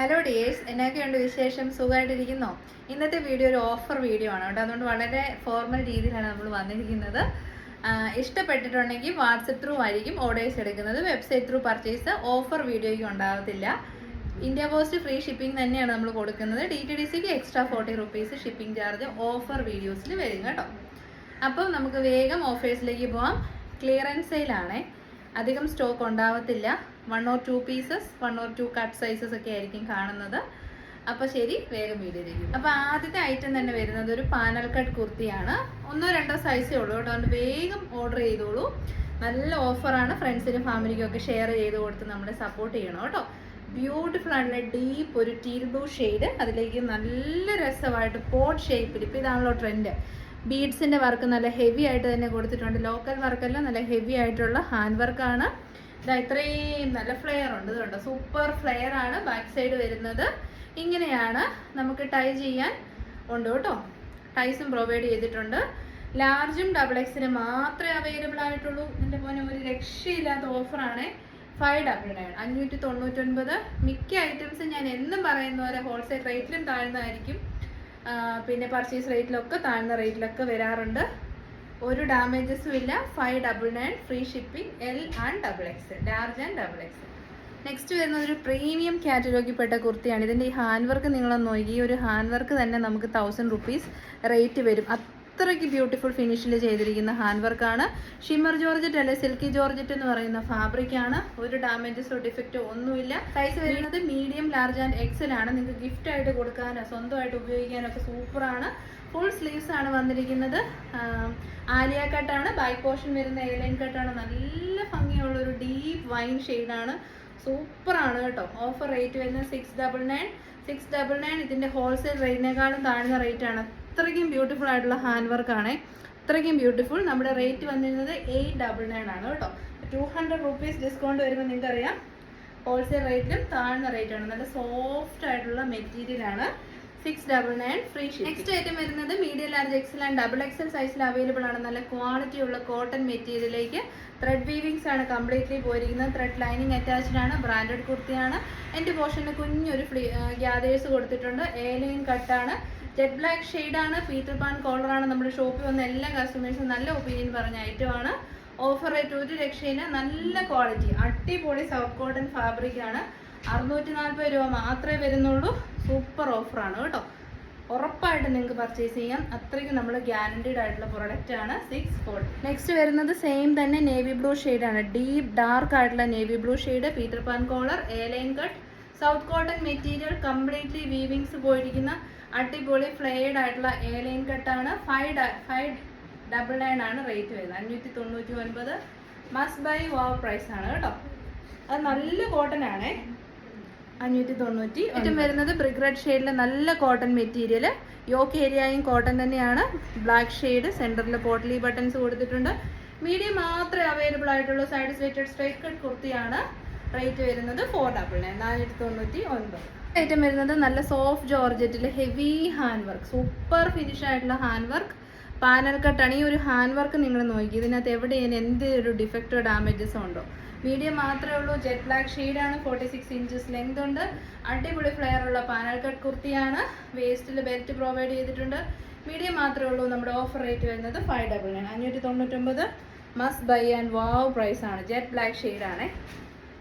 Hello dears എന്നൊക്കെയുണ്ട് വിശേഷം? സുഖമായിട്ടിരിക്കുന്നോ? ഇന്നത്തെ വീഡിയോ ഒരു ഓഫർ വീഡിയോ ആണ് കേട്ടോ. അതുകൊണ്ട് വളരെ ഫോർമൽ രീതിയിലാണ് നമ്മൾ വന്നിരിക്കുന്നത്. ഇഷ്ടപ്പെട്ടിട്ടുണ്ടെങ്കിൽ വാട്സപ്പ് ത്രൂ ആയിരിക്കും ഓർഡേഴ്സ് എടുക്കുന്നത്. വെബ്സൈറ്റ് ത്രൂ പർച്ചേസ് ഓഫർ വീഡിയോയ്ക്ക് ഉണ്ടാകത്തില്ല ഇന്ത്യ പോസ്റ്റ് ഫ്രീ ഷിപ്പിംഗ് തന്നെയാണ് നമ്മൾ കൊടുക്കുന്നത്. ഡി ടി ഡി സിക്ക് extra forty rupees shipping charge offer വീഡിയോസിൽ വരും കേട്ടോ. അപ്പോൾ നമുക്ക് വേഗം ഓഫേഴ്സിലേക്ക് പോവാം. ക്ലിയറൻസ് സെയിലാണേ അധികം സ്റ്റോക്ക് ഉണ്ടാവത്തില്ല. One or two pieces one or two cut sizes ഒക്കെ ആയിരിക്കും കാണുന്നത്. അപ്പോൾ ശരി വേഗം വീഡിയോയിലേക്ക് അപ്പോൾ ആദ്യത്തെ ഐറ്റം തന്നെ വരുന്നത് ഒരു പാനൽ കട്ട് കുർത്തിയാണ്. ഒന്നോ രണ്ടോ സൈസേ ഉള്ളൂ കേട്ടോ. അതുകൊണ്ട് വേഗം ഓർഡർ ചെയ്തോളൂ. നല്ല ഓഫറാണ് ഫ്രണ്ട്സിനും ഫാമിലിക്കും ഒക്കെ ഷെയർ ചെയ്ത് കൊടുത്ത് നമ്മളെ സപ്പോർട്ട് ചെയ്യണം കേട്ടോ. ബ്യൂട്ടിഫുൾ ആയിട്ടുള്ള ഡീപ്പ് ഒരു ടീൽ ബ്ലൂ ഷെയ്ഡ് അതിലേക്ക് നല്ല രസമായിട്ട് പോട്ട് ഷേപ്പിൽ ഇപ്പോൾ ഇതാണല്ലോ ട്രെൻഡ് ബീഡ്സിന്റെ വർക്ക് നല്ല ഹെവി ആയിട്ട് തന്നെ കൊടുത്തിട്ടുണ്ട്. ലോക്കൽ വർക്കല്ല നല്ല ഹെവി ആയിട്ടുള്ള ഹാൻഡ് വർക്കാണ് ഇതാ ഇത്രയും നല്ല ഫ്ലെയർ ഉണ്ട് ഇതുണ്ട്. സൂപ്പർ ഫ്ലെയർ ആണ് ബാക്ക് സൈഡ് വരുന്നത്. ഇങ്ങനെയാണ് നമുക്ക് ടൈ ചെയ്യാൻ ഉണ്ട് കേട്ടോ. ടൈസും പ്രൊവൈഡ് ചെയ്തിട്ടുണ്ട്. ലാർജും ഡബിൾ എക്സിന് മാത്രമേ അവൈലബിൾ ആയിട്ടുള്ളൂ. എന്റെ പോലെ ഒരു രക്ഷയില്ലാത്ത ഓഫറാണ് ഫൈവ് ഡബിൾ നയൻ അഞ്ഞൂറ്റി തൊണ്ണൂറ്റൊൻപത്. മിക്ക ഐറ്റംസും ഞാൻ എന്നും പറയുന്ന പോലെ ഹോൾസെയിൽ റേറ്റിലും താഴ്ന്നതായിരിക്കും. പിന്നെ പർച്ചേസ് റേറ്റിലൊക്കെ താഴ്ന്ന റേറ്റിലൊക്കെ വരാറുണ്ട്. ഒരു ഡാമേജസും ഇല്ല. Five double nine free shipping L and double X large and double X next വരുന്നത് ഒരു പ്രീമിയം കാറ്റഗറിയിൽപ്പെട്ട കുർത്തിയാണ്. ഇതിന്റെ ഈ ഹാൻഡ് വർക്ക് നിങ്ങളൊന്ന് നോക്കി. ഈ ഒരു ഹാൻഡ് വർക്ക് തന്നെ നമുക്ക് തൗസൻഡ് റുപ്പീസ് റേറ്റ് വരും. അത്രയ്ക്ക് ബ്യൂട്ടിഫുൾ ഫിനിഷിൽ ചെയ്തിരിക്കുന്ന ഹാൻഡ് വർക്കാണ് ഷിമർ ജോർജറ്റ് അല്ലെ സിൽക്കി ജോർജറ്റ് എന്ന് പറയുന്ന ഫാബ്രിക് ആണ്. ഒരു ഡാമേജസോ ഡിഫക്റ്റോ ഒന്നുമില്ല. സൈസ് വരുന്നത് മീഡിയം ലാർജ് ആൻഡ് എക്സൽ ആണ്. നിങ്ങൾക്ക് ഗിഫ്റ്റ് ആയിട്ട് കൊടുക്കാനോ സ്വന്തമായിട്ട് ഉപയോഗിക്കാനൊക്കെ സൂപ്പറാണ് ഫുൾ സ്ലീവ്സ് ആണ് വന്നിരിക്കുന്നത്. ആലിയ കട്ടാണ് ബാക്ക് പോർഷൻ വരുന്ന എയർലൈൻ കട്ടാണ് നല്ല ഭംഗിയുള്ള ഒരു ഡീപ്പ് വൈൻ ഷെയ്ഡാണ് സൂപ്പറാണ് കേട്ടോ. ഓഫർ റേറ്റ് വരുന്നത് six double nine six double nine ഇതിന്റെ ഹോൾസെയിൽ റേറ്റിനേക്കാളും താഴ്ന്ന റേറ്റ് ആണ്. അത്രയ്ക്കും ബ്യൂട്ടിഫുൾ ആയിട്ടുള്ള ഹാൻഡ് വർക്ക് ആണ്. അത്രയ്ക്കും ബ്യൂട്ടിഫുൾ നമ്മുടെ റേറ്റ് വന്നിരുന്നത് എയ്റ്റ് ഡബിൾ നയൻ ആണ് കേട്ടോ. ടു ഹൺഡ്രഡ് റുപ്പീസ് ഡിസ്കൗണ്ട് വരുമ്പോൾ നിങ്ങൾക്ക് അറിയാം ഹോൾസെയിൽ റേറ്റിലും താഴ്ന്ന റേറ്റ് ആണ്. നല്ല സോഫ്റ്റ് ആയിട്ടുള്ള മെറ്റീരിയൽ ആണ്. Six double nine free next item വരുന്നത് medium large XL and double XL സൈസിൽ അവൈലബിൾ ആണ്. നല്ല ക്വാളിറ്റി ഉള്ള കോട്ടൺ മെറ്റീരിയലിലേക്ക് ത്രെഡ് വീവിങ്സ് ആണ് കംപ്ലീറ്റ്ലി പോയിരിക്കുന്നത്. ത്രെഡ് ലൈനിങ് അറ്റാച്ച്ഡ് ആണ് ബ്രാൻഡഡ് കുർത്തിയാണ് എന്റെ പോർഷന് കുഞ്ഞൊരു ഫ്ലീ ഗ്യാദേഴ്സ് കൊടുത്തിട്ടുണ്ട്. എ ലൈൻ കട്ടാണ് ജെറ്റ് ബ്ലാക്ക് ഷെയ്ഡാണ് ഫീറ്റർ പാൻ കോളറാണ് നമ്മുടെ ഷോപ്പിൽ വന്ന എല്ലാ കസ്റ്റമേഴ്സും നല്ല ഒപ്പീനിയൻ പറഞ്ഞ ഐറ്റമാണ് ഓഫർ റേറ്റ് ഒരു രക്ഷയില്ല. നല്ല ക്വാളിറ്റി അടിപൊളി സൗത്ത് കോട്ടൺ ഫാബ്രിക് ആണ്. അറുന്നൂറ്റി നാൽപ്പത് രൂപ മാത്രമേ വരുന്നുള്ളൂ. സൂപ്പർ ഓഫറാണ് കേട്ടോ. ഉറപ്പായിട്ട് നിങ്ങൾക്ക് പർച്ചേസ് ചെയ്യാം. അത്രയ്ക്ക് നമ്മൾ ഗ്യാരണ്ടീഡ് ആയിട്ടുള്ള പ്രൊഡക്റ്റ് ആണ് സിക്സ് ഫോർട്ടി നെക്സ്റ്റ് വരുന്നത് സെയിം തന്നെ നേവി ബ്ലൂ ആണ്. ഡീപ്പ് ഡാർക്ക് ആയിട്ടുള്ള navy blue shade Peter Pan collar A line cut south cotton material completely weavings പോയിരിക്കുന്ന അടിപൊളി ഫ്ലെയർഡ് ആയിട്ടുള്ള എ ലൈൻ കട്ടാണ് ഫൈവ് ഫൈവ് ഡബിൾ നയൻ ആണ് റേറ്റ് വരുന്നത്. അഞ്ഞൂറ്റി തൊണ്ണൂറ്റി ഒൻപത് മസ്റ്റ് ബൈ വാവ് പ്രൈസ് ആണ് കേട്ടോ. അത് നല്ല കോട്ടൺ ആണേ. അഞ്ഞൂറ്റി തൊണ്ണൂറ്റി ഏറ്റവും വരുന്നത് ബ്രിക് റെഡ് ഷെയ്ഡിൽ നല്ല കോട്ടൺ മെറ്റീരിയൽ യോക്ക് ഏരിയയും കോട്ടൺ തന്നെയാണ്. ബ്ലാക്ക് ഷെയ്ഡ് സെന്ററിൽ പോട്ടലി ബട്ടൺസ് കൊടുത്തിട്ടുണ്ട്. മീഡിയം മാത്രമേ അവൈലബിൾ ആയിട്ടുള്ളൂ. സൈഡ് സ്ലിറ്റഡ് സ്ട്രൈറ്റ് കട്ട് കുർത്തിയാണ് റേറ്റ് വരുന്നത് ഫോർ ഡബിൾ നയൻ നാനൂറ്റി തൊണ്ണൂറ്റി ഒൻപത് ഐറ്റം വരുന്നത് നല്ല soft ജോർജറ്റിൽ heavy hand work super finish ആയിട്ടുള്ള ഹാൻഡ് വർക്ക് പാനൽ കട്ടാണ് ഈ ഒരു ഹാൻഡ് വർക്ക് നിങ്ങൾ നോക്കി. ഇതിനകത്ത് എവിടെയാണ് എന്ത് ഒരു ഡിഫക്റ്റോ ഡാമേജസോ ഉണ്ടോ? മീഡിയം മാത്രമേ ഉള്ളൂ. ജെറ്റ് ബ്ലാക്ക് ഷെയ്ഡാണ് ഫോർട്ടി സിക്സ് ഇഞ്ചസ് ലെങ്ത് ഉണ്ട്. അടിപൊളി ഫ്ലെയർ ഉള്ള പാനൽ കട്ട് കുർത്തിയാണ്. വേസ്റ്റിൽ ബെൽറ്റ് പ്രൊവൈഡ് ചെയ്തിട്ടുണ്ട്. മീഡിയം മാത്രമേ ഉള്ളൂ. നമ്മുടെ ഓഫർ റേറ്റ് വരുന്നത് ഫൈവ് ഡബിൾ നയൻ അഞ്ഞൂറ്റി തൊണ്ണൂറ്റൊമ്പത് must buy and wow price ആണ് ജെറ്റ് ബ്ലാക്ക് ഷെയ്ഡാണ്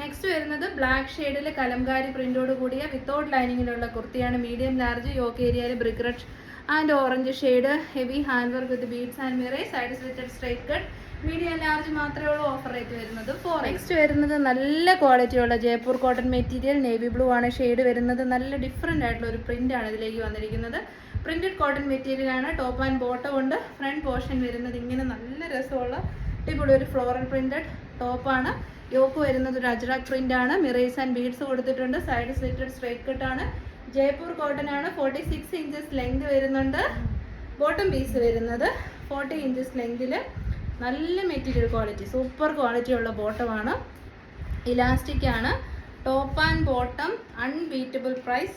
നെക്സ്റ്റ് വരുന്നത് ബ്ലാക്ക് ഷെയ്ഡിൽ കലംകാരി പ്രിന്റോട് കൂടിയ വിത്തൗട്ട് ലൈനിങ്ങിലുള്ള കുർത്തിയാണ്. മീഡിയം ലാർജ് യോക്ക് ഏരിയയിൽ brick red and orange shade heavy hand work with beads and mirror side slitted straight cut large മാത്രമേ ഉള്ളൂ വരുന്നത്. നെക്സ്റ്റ് വരുന്നത് നല്ല ക്വാളിറ്റിയുള്ള Jaipur cotton material navy blue ആണ്. ഷെയ്ഡ് വരുന്നത് നല്ല ഡിഫറെന്റ് ആയിട്ടുള്ള ഒരു പ്രിന്റ് ആണ് ഇതിലേക്ക് വന്നിരിക്കുന്നത്. പ്രിന്റഡ് കോട്ടൺ മെറ്റീരിയൽ ആണ്. ടോപ്പ് ആൻഡ് ബോട്ടം ഉണ്ട്. ഫ്രണ്ട് പോർഷൻ വരുന്നത് ഇങ്ങനെ നല്ല രസമുള്ള അടിപൊളി ഒരു ഫ്ലോറൽ പ്രിന്റഡ് ടോപ്പാണ് യോക്ക് വരുന്നത് ഒരു അജ്രാക് പ്രിന്റ് ആണ്. മിറേസ് ആൻഡ് ബീഡ്സ് കൊടുത്തിട്ടുണ്ട്. സൈഡ് സ്ലിറ്റഡ് സ്ട്രേറ്റ് കട്ട് ആണ്. ജയ്പൂർ കോട്ടൺ ആണ്. ഫോർട്ടി സിക്സ് ഇഞ്ചസ് ലെങ്ത് വരുന്നുണ്ട്. ബോട്ടം പീസ് വരുന്നത് ഫോർട്ടി ഇഞ്ചസ് ലെങ്തിൽ നല്ല മെറ്റീരിയൽ ക്വാളിറ്റി സൂപ്പർ ക്വാളിറ്റി ഉള്ള ബോട്ടമാണ് ഇലാസ്റ്റിക് ആണ്. Top and bottom unbeatable price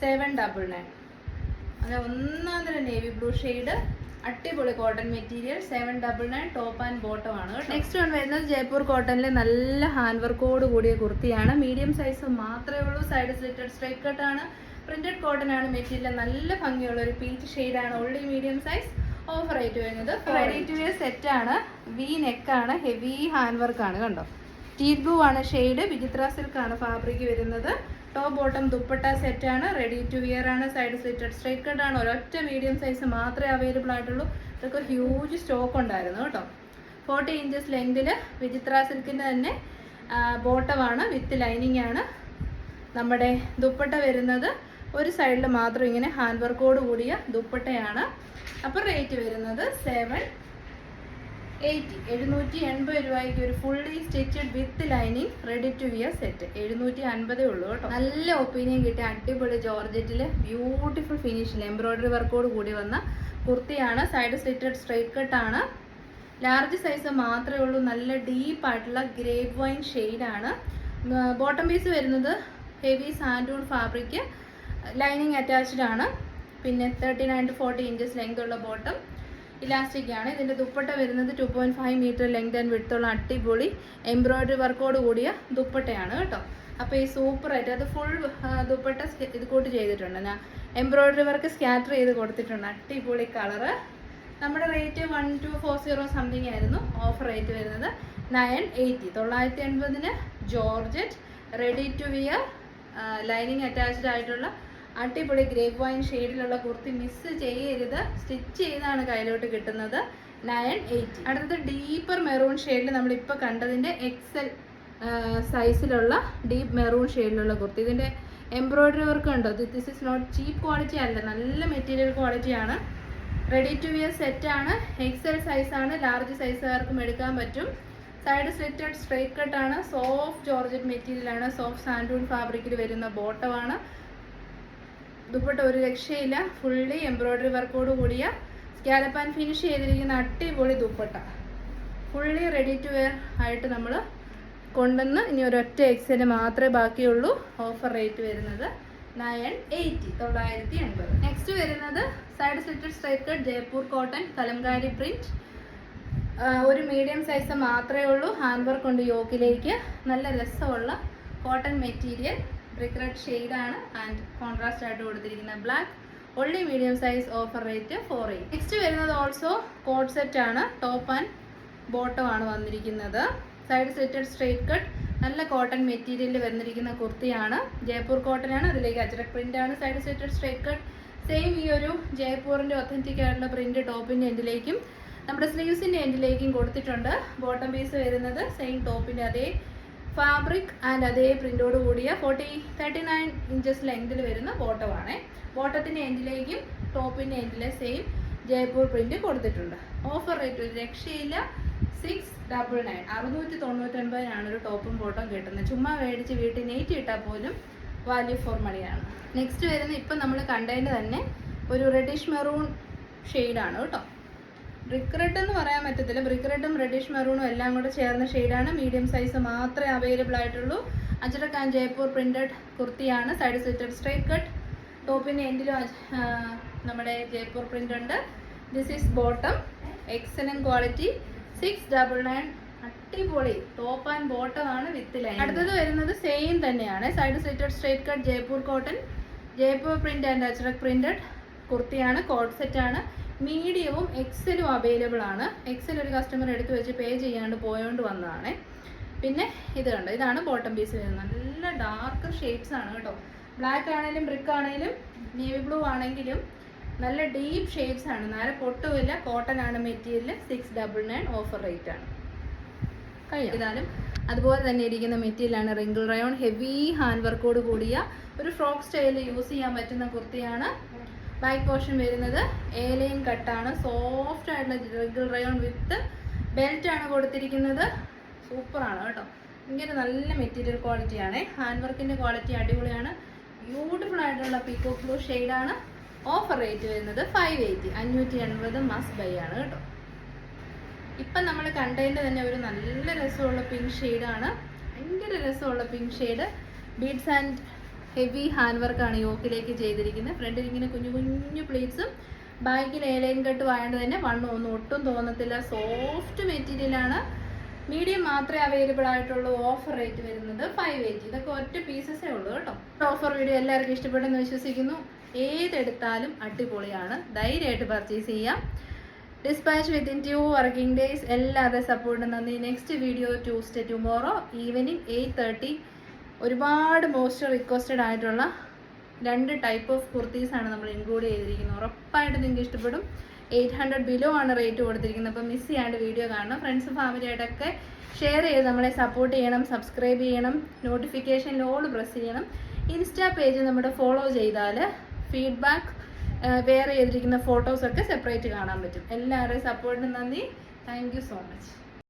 seven double nine അതെ ഒന്നാമതൊരു നേവി ബ്ലൂ ഷെയ്ഡ് അടിപൊളി cotton material seven double nine top and bottom ആണ് നെക്സ്റ്റ് വൺ വരുന്നത് ജയ്പൂർ കോട്ടണിലെ നല്ല ഹാൻഡ് വർക്കോട് കൂടിയ കുർത്തിയാണ് മീഡിയം സൈസ് മാത്രമേ ഉള്ളൂ സൈഡ് സ്ലിറ്റഡ് സ്ട്രൈറ്റ് കട്ട് ആണ്. പ്രിന്റഡ് കോട്ടൺ ആണ് മെറ്റീരിയൽ നല്ല ഭംഗിയുള്ള ഒരു പീച്ച് ഷെയ്ഡാണ് already medium size offer rate വരുന്നത്. റെഡി ടു വെയർ സെറ്റ് ആണ്. വി നെക്ക് ആണ്. ഹെവി ഹാൻഡ് വർക്ക് ആണ് കണ്ടോ? ടീൽ ബ്ലൂ ആണ് ഷെയ്ഡ് വിചിത്ര സിൽക്ക് ആണ് ഫാബ്രിക് വരുന്നത്. ടോപ്പ് ബോട്ടം ദുപ്പട്ട സെറ്റ് ആണ്. റെഡി ടു വിയർ ആണ്. സൈഡ് സ്ലിറ്റഡ് സ്ട്രൈറ്റ് കട്ട് ആണ്. ഒരൊറ്റ മീഡിയം സൈസ് മാത്രമേ അവൈലബിൾ ആയിട്ടുള്ളൂ. ഇതൊക്കെ ഹ്യൂജ് സ്റ്റോക്ക് ഉണ്ടായിരുന്നു കേട്ടോ. ഫോർട്ടി ഇഞ്ചസ് ലെങ്തിൽ വിചിത്ര സിൽക്കിന്റെ തന്നെ ബോട്ടമാണ് വിത്ത് ലൈനിങ് ആണ്. നമ്മുടെ ദുപ്പട്ട വരുന്നത്. ഒരു സൈഡിൽ മാത്രം ഇങ്ങനെ ഹാൻഡ് വർക്കോട് കൂടിയ ദുപ്പട്ടയാണ്. അപ്പോൾ റേറ്റ് വരുന്നത് സെവൻ എയ്റ്റി എഴുന്നൂറ്റി എൺപത് രൂപയ്ക്ക് ഒരു fully stitched with lining ready to wear set എഴുന്നൂറ്റി അൻപതേ ഉള്ളൂ കേട്ടോ. നല്ല ഒപ്പീനിയൻ കിട്ടിയ അടിപൊളി ജോർജറ്റിൽ ബ്യൂട്ടിഫുൾ ഫിനിഷിൽ എംബ്രോയിഡറി വർക്കോട് കൂടി വന്ന കുർത്തിയാണ്. സൈഡ് സ്റ്റിറ്റഡ് സ്ട്രൈറ്റ് കട്ടാണ് ലാർജ് സൈസ് മാത്രമേ ഉള്ളൂ. നല്ല ഡീപ്പ് ആയിട്ടുള്ള ഗ്രേപ്പ് വൈൻ ഷെയ്ഡാണ് ബോട്ടം പീസ് വരുന്നത് heavy santoon fabric lining attached ആണ്. പിന്നെ thirty nine to forty inches length ഉള്ള ബോട്ടം ഇലാസ്റ്റിക് ആണ്. ഇതിന്റെ ദുപ്പട്ട വരുന്നത് two point five metre length and വിടുത്തുള്ള അടിപൊളി എംബ്രോയിഡറി വർക്കോട് കൂടിയ ദുപ്പട്ടയാണ് കേട്ടോ. അപ്പോൾ ഈ സൂപ്പർ ആയിട്ട് അത് ഫുൾ ദുപ്പട്ട ഇത് കൂട്ട് ചെയ്തിട്ടുണ്ട്. ഞാൻ എംബ്രോയിഡറി വർക്ക് സ്കാറ്റർ ചെയ്ത് കൊടുത്തിട്ടുണ്ട്. അടിപൊളി കളറ് നമ്മുടെ rate one two four zero something ആയിരുന്നു ഓഫർ റേറ്റ് വരുന്നത് നയൻ എയ്റ്റി തൊള്ളായിരത്തി എൺപതിന് georgette ready to wear lining attached ആയിട്ടുള്ള അടിപൊളി ഗ്രേപ്പ് വൈൻ ഷെയ്ഡിലുള്ള കുർത്തി മിസ് ചെയ്യരുത്. സ്റ്റിച്ച് ചെയ്താണ് കയ്യിലോട്ട് കിട്ടുന്നത്. നയൻ എയ്റ്റി അടുത്തത് ഡീപ്പർ മെറൂൺ ഷെയ്ഡിൽ നമ്മളിപ്പോൾ കണ്ടതിന്റെ എക്സൽ സൈസിലുള്ള ഡീപ്പ് മെറൂൺ ഷെയ്ഡിലുള്ള കുർത്തി. ഇതിന്റെ എംബ്രോയ്ഡറി വർക്ക് ഉണ്ടോ? This is not cheap quality അല്ല. നല്ല മെറ്റീരിയൽ ക്വാളിറ്റിയാണ് റെഡി ടു വിയർ സെറ്റ് ആണ്. എക്സൽ സൈസാണ് ലാർജ് സൈസുകാർക്കും എടുക്കാൻ പറ്റും. സൈഡ് സ്ലിറ്റഡ് സ്ട്രൈറ്റ് കട്ടാണ് സോഫ്റ്റ് ജോർജറ്റ് മെറ്റീരിയലാണ് സോഫ്റ്റ് സാൻഡൂൺ ഫാബ്രിക്കിൽ വരുന്ന ബോട്ടമാണ് ദുപ്പട്ട ഒരു രക്ഷയില്ല. ഫുള്ളി എംബ്രോയിഡറി വർക്കോട് കൂടിയ സ്കാലപ്പ് ആൻഡ് ഫിനിഷ് ചെയ്തിരിക്കുന്ന അടിപൊളി dupatta. Fully ready to wear ആയിട്ട് നമ്മൾ കൊണ്ടുവന്ന് ഇനി ഒരൊറ്റ എക്സിന് മാത്രമേ ബാക്കിയുള്ളൂ. ഓഫർ റേറ്റ് വരുന്നത് നയൻ എയ്റ്റി തൊള്ളായിരത്തി എൺപത് നെക്സ്റ്റ് വരുന്നത് side slitted straight Jaipur cotton Kalamkari print ഒരു മീഡിയം സൈസ് മാത്രമേ ഉള്ളൂ. ഹാൻഡ് വർക്ക് ഉണ്ട് യോക്കിലേക്ക് നല്ല രസമുള്ള കോട്ടൺ മെറ്റീരിയൽ ബ്രിക്ക് റെഡ് ഷെയ്ഡാണ് ആൻഡ് കോൺട്രാസ്റ്റ് ആയിട്ട് കൊടുത്തിരിക്കുന്ന black only medium size offer rate four eight next വരുന്നത് ഓൾസോ കോഡ് സെറ്റ് ആണ്. ടോപ്പ് ആൻഡ് ബോട്ടം ആണ് വന്നിരിക്കുന്നത്. സൈഡ് സെറ്റഡ് സ്ട്രൈറ്റ് കട്ട് നല്ല കോട്ടൺ മെറ്റീരിയലിൽ വന്നിരിക്കുന്ന കുർത്തിയാണ്. ജയ്പൂർ കോട്ടൺ ആണ്. അതിലേക്ക് അജ്രക് പ്രിന്റ് ആണ്. Side slitted straight cut same ഈ ഒരു ജയ്പൂറിന്റെ ഒത്തന്റിക് ആയിട്ടുള്ള പ്രിന്റ് ടോപ്പിന്റെ എൻഡിലേക്കും നമ്മുടെ സ്ലീവ്സിന്റെ എൻഡിലേക്കും കൊടുത്തിട്ടുണ്ട്. ബോട്ടം പീസ് വരുന്നത് സെയിം ടോപ്പിന്റെ അതേ ഫാബ്രിക് ആൻഡ് അതേ പ്രിന്റോട് കൂടിയ ഫോർട്ടി തേർട്ടി നയൻ ഇഞ്ചസ് ലെങ്തിൽ വരുന്ന ബോട്ടമാണ്. ബോട്ടത്തിന്റെ എൻഡിലേക്കും ടോപ്പിന്റെ എൻഡിലെ സെയിം ജയ്പൂർ പ്രിന്റ് കൊടുത്തിട്ടുണ്ട്. ഓഫർ റേറ്റ് ഒരു രക്ഷയില്ല. സിക്സ് ഡബിൾ നയൻ അറുന്നൂറ്റി തൊണ്ണൂറ്റൊൻപതിനാണ് ഒരു ടോപ്പും ബോട്ടം കിട്ടുന്നത്. ചുമ്മാ മേടിച്ച് വീട്ടിൽ നെയ്റ്റ് ഇട്ടാൽ പോലും വാല്യൂ ഫോർ മണിയാണ് നെക്സ്റ്റ് വരുന്ന ഇപ്പം നമ്മൾ കണ്ടതിന്റെ തന്നെ ഒരു റെഡിഷ് മെറൂൺ ഷെയ്ഡാണ് കേട്ടോ. ബ്രിക്ക് റെഡ് എന്ന് പറയാൻ പറ്റത്തില്ല. ബ്രിക്ക് റെഡും റെഡിഷ് മെറൂണും എല്ലാം കൂടെ ചേർന്ന ഷെയ്ഡാണ് മീഡിയം സൈസ് മാത്രമേ അവൈലബിൾ ആയിട്ടുള്ളൂ. ആൻഡ് ജയ്പൂർ പ്രിന്റഡ് കുർത്തിയാണ്. സൈഡ് സ്ലിറ്റഡ് സ്ട്രൈറ്റ് കട്ട് ടോപ്പിന്റെ എൻഡിലും നമ്മുടെ ജയ്പൂർ പ്രിന്റ് ഉണ്ട്. This is bottom excellent quality six double nine അടിപൊളി. ടോപ്പ് ആൻഡ് ബോട്ടം ആണ് വിത്ത് ലൈൻ അടുത്തത് വരുന്നത് സെയിം തന്നെയാണ്. Side slitted straight cut Jaipur cotton Jaipur print and Ajrak printed കുർത്തിയാണ്. കോട്ട് സെറ്റ് ആണ്. മീഡിയവും എക്സലും അവൈലബിൾ ആണ്. എക്സൽ ഒരു കസ്റ്റമർ എടുത്തു വെച്ച് പേ ചെയ്യാണ്ട് പോയോണ്ട് വന്നതാണ്. പിന്നെ ഇത് കണ്ടോ ഇതാണ് ബോട്ടം പീസ് വരുന്നത് നല്ല ഡാർക്ക് ഷെയ്ഡ്സ് ആണ് കേട്ടോ. ബ്ലാക്ക് ആണെങ്കിലും ബ്രിക്ക് ആണെങ്കിലും നേവി ബ്ലൂ ആണെങ്കിലും നല്ല ഡീപ്പ് ഷെയ്ഡ്സ് ആണ്. നേരെ പൊട്ടുമില്ല കോട്ടൺ ആണ് material six double nine offer rate ആണ്. കഴിഞ്ഞാലും അതുപോലെ തന്നെ ഇരിക്കുന്ന മെറ്റീരിയലാണ് റിങ്കിൾ റയോൺ ഹെവി ഹാൻഡ് വർക്കോട് കൂടിയ ഒരു ഫ്രോക്ക് സ്റ്റൈലിൽ യൂസ് ചെയ്യാൻ പറ്റുന്ന കുർത്തിയാണ് ബാക്ക് പോർഷൻ വരുന്നത് ഏലയും കട്ടാണ്. സോഫ്റ്റ് ആയിട്ടുള്ള റിങ്കിൾ റയോൺ വിത്ത് ബെൽറ്റ് ആണ് കൊടുത്തിരിക്കുന്നത്. സൂപ്പറാണ് കേട്ടോ. ഇങ്ങനെ നല്ല മെറ്റീരിയൽ ക്വാളിറ്റിയാണ് ഹാൻഡ് വർക്കിന്റെ ക്വാളിറ്റി അടിപൊളിയാണ്. ബ്യൂട്ടിഫുൾ ആയിട്ടുള്ള പീക്കോ ബ്ലൂ ഷെയ്ഡാണ് ഓഫർ റേറ്റ് വരുന്നത് ഫൈവ് എയ്റ്റി അഞ്ഞൂറ്റി എൺപത് മസ് ബൈ ആണ് കേട്ടോ. ഇപ്പം നമ്മൾ കണ്ടതിന്റെ തന്നെ ഒരു നല്ല രസമുള്ള പിങ്ക് ഷെയ്ഡാണ് ഭയങ്കര രസമുള്ള pink shade beads and heavy hand വർക്കാണ് യോക്കിലേക്ക് ചെയ്തിരിക്കുന്നത്. ഫ്രണ്ടിൽ ഇങ്ങനെ കുഞ്ഞു കുഞ്ഞു പ്ലീറ്റ്സും ബാക്കിൽ ഏലൈൻ കട്ട് വായണ്ട തന്നെ വണ്ണം ഒന്നും ഒട്ടും തോന്നത്തില്ല. സോഫ്റ്റ് മെറ്റീരിയലാണ് മീഡിയം മാത്രമേ അവൈലബിൾ ആയിട്ടുള്ളൂ ഓഫർ റേറ്റ് വരുന്നത് ഫൈവ് എയ്റ്റി ഇതൊക്കെ ഒറ്റ പീസസേ ഉള്ളൂ കേട്ടോ. ഓഫർ വീഡിയോ എല്ലാവർക്കും ഇഷ്ടപ്പെടുമെന്ന് വിശ്വസിക്കുന്നു. ഏതെടുത്താലും അടിപൊളിയാണ്. ധൈര്യമായിട്ട് പർച്ചേസ് ചെയ്യാം. Dispatch within two working days എല്ലാവരുടെ സപ്പോർട്ടും നന്ദി. Next video Tuesday tomorrow evening eight thirty ഒരുപാട് മോസ്റ്റ് റിക്വസ്റ്റഡ് ആയിട്ടുള്ള രണ്ട് ടൈപ്പ് ഓഫ് കുർത്തീസാണ് നമ്മൾ ഇൻക്ലൂഡ് ചെയ്തിരിക്കുന്നത്. ഉറപ്പായിട്ട് നിങ്ങൾക്ക് ഇഷ്ടപ്പെടും. എയ്റ്റ് ഹൺഡ്രഡ് ബിലോ ആണ് റേറ്റ് കൊടുത്തിരിക്കുന്നത്. അപ്പോൾ മിസ് ചെയ്യാണ്ട് വീഡിയോ കാണണം. ഫ്രണ്ട്സ് ഫാമിലി ആയിട്ടൊക്കെ ഷെയർ ചെയ്ത് നമ്മളെ സപ്പോർട്ട് ചെയ്യണം സബ്സ്ക്രൈബ് ചെയ്യണം നോട്ടിഫിക്കേഷൻ ഓൾ പ്രസ് ചെയ്യണം. ഇൻസ്റ്റാ പേജ് നമ്മുടെ ഫോളോ ചെയ്താൽ ഫീഡ്ബാക്ക് വേറെ ചെയ്തിരിക്കുന്ന ഫോട്ടോസൊക്കെ സെപ്പറേറ്റ് കാണാൻ പറ്റും. എല്ലാവരുടെയും സപ്പോർട്ടിന് നന്ദി. Thank so much